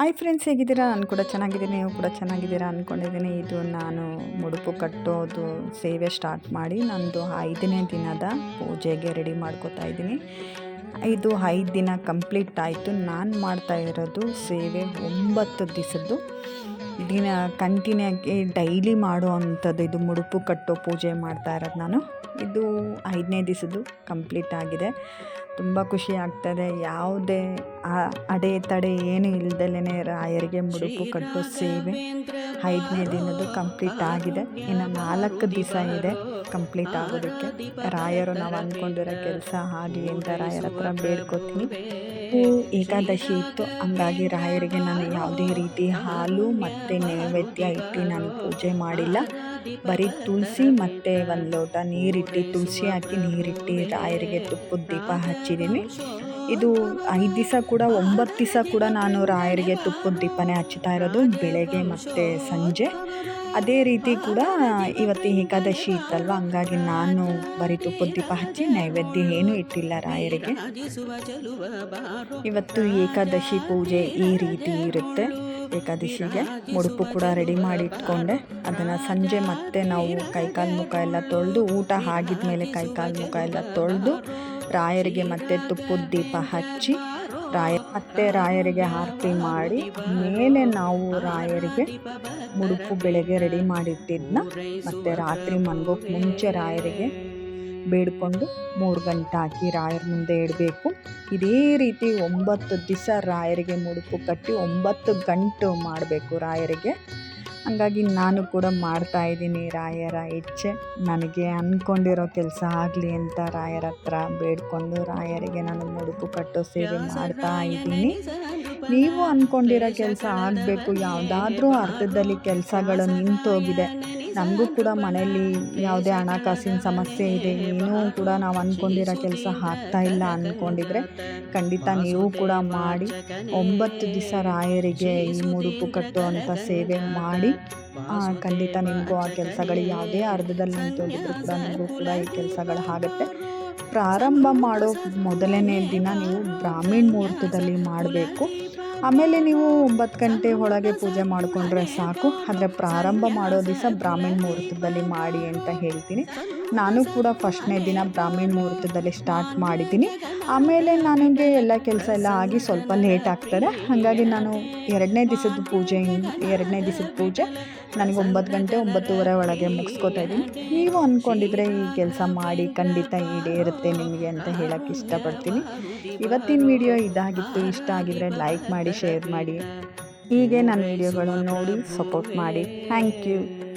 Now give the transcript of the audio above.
Hi friends ಹೇಗಿದ್ದೀರಾ? ನಾನು ಕೂಡ ಚೆನ್ನಾಗಿದ್ದೀನಿ. ನೀವು ಕೂಡ ಚೆನ್ನಾಗಿದ್ದೀರಾ? ಅಂದ್ಕೊಂಡಿದ್ದೀನಿ ಇದು ನಾನು ಮುಡುಪು ಕಟ್ಟೋದು ಸೇವೆ ಸ್ಟಾರ್ಟ್ ಮಾಡಿ ನಂದು ಐದನೇ ದಿನದ ಪೂಜೆಗೆ ರೆಡಿ ಮಾಡ್ಕೋತಾ ಇದ್ದೀನಿ. ಇದು ಐದು ದಿನ ಕಂಪ್ಲೀಟ್ ಆಯಿತು. ನಾನು ಮಾಡ್ತಾ ಇರೋದು ಸೇವೆ ಒಂಬತ್ತು ದಿವಸದ್ದು. ದಿನ ಕಂಟಿನ್ಯೂ ಡೈಲಿ ಮಾಡೋ ಅಂಥದ್ದು ಇದು ಮುಡುಪು ಕಟ್ಟೋ ಪೂಜೆ ಮಾಡ್ತಾ ಇರೋದು ನಾನು. ಇದು ಐದನೇ ದಿವಸದ್ದು ಕಂಪ್ಲೀಟ್ ಆಗಿದೆ. ತುಂಬ ಖುಷಿ ಆಗ್ತದೆ. ಯಾವುದೇ ಅಡೆ ತಡೆ ಏನು ಇಲ್ದಲೇ ರಾಯರಿಗೆ ಮುಡುಪು ಕಟ್ಟೋ ಸೇವೆ ಐದನೇ ದಿನದ್ದು ಕಂಪ್ಲೀಟ್ ಆಗಿದೆ. ಇನ್ನು ನಾಲ್ಕು ದಿವಸ ಇದೆ ಕಂಪ್ಲೀಟ್ ಆಗೋದಕ್ಕೆ. ರಾಯರು ನಾವು ಅಂದ್ಕೊಂಡಿರೋ ಕೆಲಸ ಆಗಲಿ ಅಂತ ರಾಯರ ಹತ್ರ ಬೇಡ್ಕೊತೀನಿ. ಏಕಾದಶಿ ಇತ್ತು. ಹಂಗಾಗಿ ರಾಯರಿಗೆ ನಾನು ಯಾವುದೇ ರೀತಿ ಹಾಲು ಮತ್ತು ನೈವೇದ್ಯ ಇಟ್ಟು ನಾನು ಪೂಜೆ ಮಾಡಿಲ್ಲ. ಬರೀ ತುಳಸಿ ಮತ್ತು ಒಂದು ಲೋಟ ನೀರಿಟ್ಟು ತುಳಸಿ ಹಾಕಿ ನೀರಿಟ್ಟು ರಾಯರಿಗೆ ತುಪ್ಪದ ದೀಪ ಹಚ್ಚಿದ್ದೀನಿ ಇದು ಐದು ದಿವಸ ಕೂಡ ಒಂಬತ್ತು ದಿವಸ ಕೂಡ ನಾನು ರಾಯರಿಗೆ ತುಪ್ಪದ ದೀಪನೇ ಹಚ್ಚುತ್ತಾ ಇರೋದು ಬೆಳಗ್ಗೆ ಮತ್ತು ಸಂಜೆ. ಅದೇ ರೀತಿ ಕೂಡ ಇವತ್ತು ಏಕಾದಶಿ ಇತ್ತಲ್ವ ಹಂಗಾಗಿ ನಾನು ಬರೀ ತುಪ್ಪದ ದೀಪ ಹಚ್ಚಿ ನೈವೇದ್ಯ ಏನೂ ಇಟ್ಟಿಲ್ಲ ರಾಯರಿಗೆ. ಇವತ್ತು ಏಕಾದಶಿ ಪೂಜೆ ಈ ರೀತಿ ಇರುತ್ತೆ. ಏಕಾದಶಿಗೆ ಮುಡುಪು ಕೂಡ ರೆಡಿ ಮಾಡಿ ಇಟ್ಕೊಂಡೆ ಅದನ್ನು ಸಂಜೆ ಮತ್ತೆ ನಾವು ಕೈಕಾಲು ಮುಖ ಎಲ್ಲ ತೊಳೆದು, ಊಟ ಆಗಿದ ಮೇಲೆ ಕೈಕಾಲು ಮುಖ ಎಲ್ಲ ತೊಳೆದು, ರಾಯರಿಗೆ ಮತ್ತೆ ತುಪ್ಪದ ದೀಪ ಹಚ್ಚಿ, ರಾಯ ಮತ್ತೆ ರಾಯರಿಗೆ ಆರತಿ ಮಾಡಿ, ಮೇಲೆ ನಾವು ರಾಯರಿಗೆ ಮುಡುಪು ಬೆಳಗ್ಗೆ ರೆಡಿ ಮಾಡಿಟ್ಟಿದ್ನ. ಮತ್ತೆ ರಾತ್ರಿ ಮಲಗೋಕೆ ಮುಂಚೆ ರಾಯರಿಗೆ ಬೇಡ್ಕೊಂಡು ಮೂರು ಗಂಟೆ ಹಾಕಿ ರಾಯರ ಮುಂದೆ ಇಡಬೇಕು. ಇದೇ ರೀತಿ ಒಂಬತ್ತು ದಿವಸ ರಾಯರಿಗೆ ಮುಡುಪು ಕಟ್ಟಿ ಒಂಬತ್ತು ಗಂಟು ಮಾಡಬೇಕು ರಾಯರಿಗೆ. ಹಾಗಾಗಿ ನಾನು ಕೂಡ ಮಾಡ್ತಾ ಇದ್ದೀನಿ ರಾಯರ ಇಚ್ಛೆ. ನನಗೆ ಅಂದ್ಕೊಂಡಿರೋ ಕೆಲಸ ಆಗಲಿ ಅಂತ ರಾಯರ ಹತ್ರ ಬೇಡ್ಕೊಂಡು ರಾಯರಿಗೆ ನಾನು ಮುಡುಪು ಕಟ್ಟೋ ಸೇವೆ ಮಾಡ್ತಾ ಇದ್ದೀನಿ. ನೀವು ಅಂದ್ಕೊಂಡಿರೋ ಕೆಲಸ ಆಗಬೇಕು. ಯಾವುದಾದ್ರೂ ಅರ್ಥದಲ್ಲಿ ಕೆಲಸಗಳು ನಿಂತೋಗಿದೆ. ನಮಗೂ ಕೂಡ ಮನೆಯಲ್ಲಿ ಯಾವುದೇ ಹಣಕಾಸಿನ ಸಮಸ್ಯೆ ಇದೆ ಏನೂ ಕೂಡ ನಾವು ಅಂದ್ಕೊಂಡಿರೋ ಕೆಲಸ ಆಗ್ತಾ ಇಲ್ಲ ಅಂದ್ಕೊಂಡಿದ್ರೆ ಖಂಡಿತ ನೀವು ಕೂಡ ಮಾಡಿ ಒಂಬತ್ತು ದಿವಸ ರಾಯರಿಗೆ ಈ ಮುಡುಪು ಕಟ್ಟುವಂಥ ಸೇವೆ ಮಾಡಿ ಖಂಡಿತ ನಿಮಗೂ ಆ ಕೆಲಸಗಳು ಯಾವುದೇ ಅರ್ಧದಲ್ಲಿ ನಿಂತುಕೊಂಡಿದ್ರು ಕೂಡ ನಿಮಗೂ ಕೂಡ ಈ ಕೆಲಸಗಳು ಆಗುತ್ತೆ. ಪ್ರಾರಂಭ ಮಾಡೋ ಮೊದಲನೇ ದಿನ ನೀವು ಬ್ರಾಹ್ಮೀಣ ಮುಹೂರ್ತದಲ್ಲಿ ಮಾಡಬೇಕು. ಆಮೇಲೆ ನೀವು ಒಂಬತ್ತು ಗಂಟೆ ಒಳಗೆ ಪೂಜೆ ಮಾಡಿಕೊಂಡ್ರೆ ಸಾಕು. ಆದರೆ ಪ್ರಾರಂಭ ಮಾಡೋ ದಿವಸ ಬ್ರಾಹ್ಮಣ ಮುಹೂರ್ತದಲ್ಲಿ ಮಾಡಿ ಅಂತ ಹೇಳ್ತೀನಿ. ನಾನು ಕೂಡ ಫಸ್ಟ್ನೇ ದಿನ ಬ್ರಾಹ್ಮಣ ಮುಹೂರ್ತದಲ್ಲಿ ಸ್ಟಾರ್ಟ್ ಮಾಡಿದ್ದೀನಿ. ಆಮೇಲೆ ನನಗೆ ಎಲ್ಲ ಕೆಲಸ ಎಲ್ಲ ಆಗಿ ಸ್ವಲ್ಪ ಲೇಟ್ ಆಗ್ತದೆ. ಹಾಗಾಗಿ ನಾನು ಎರಡನೇ ದಿವಸದ ಪೂಜೆ ಎರಡನೇ ದಿವಸದ ಪೂಜೆ ನನಗೆ ಒಂಬತ್ತು ಗಂಟೆ ಒಂಬತ್ತುವರೆ ಒಳಗೆ ಮುಗಿಸ್ಕೊತಾ ಇದ್ದೀನಿ. ನೀವು ಅಂದ್ಕೊಂಡಿದ್ರೆ ಈ ಕೆಲಸ ಮಾಡಿ ಖಂಡಿತ ಈಡೇರುತ್ತೆ ನಿಮಗೆ ಅಂತ ಹೇಳೋಕ್ಕೆ ಇಷ್ಟಪಡ್ತೀನಿ. ಇವತ್ತಿನ ವಿಡಿಯೋ ಇದಾಗಿತ್ತು. ಇಷ್ಟ ಆಗಿದ್ರೆ ಲೈಕ್ ಮಾಡಿ. ಶೇರ್ ಮಾಡಿ. ಹೀಗೆ ನನ್ನ ವಿಡಿಯೋಗಳನ್ನು ನೋಡಿ ಸಪೋರ್ಟ್ ಮಾಡಿ. Thank you